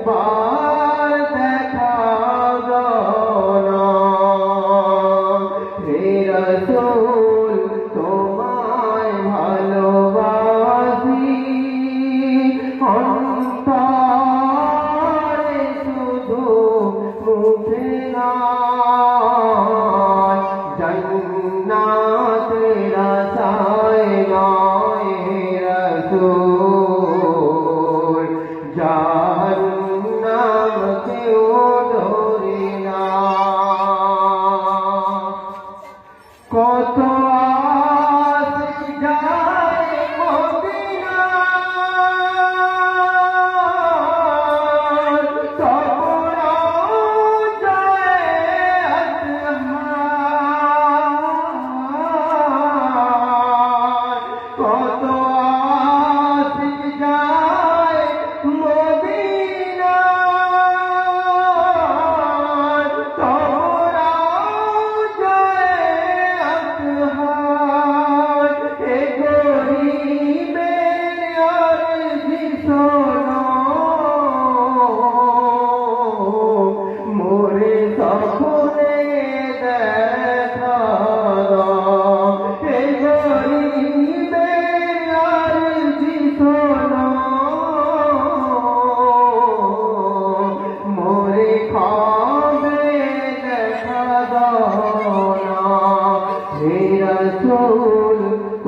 একবার দেখা না। হে রসুল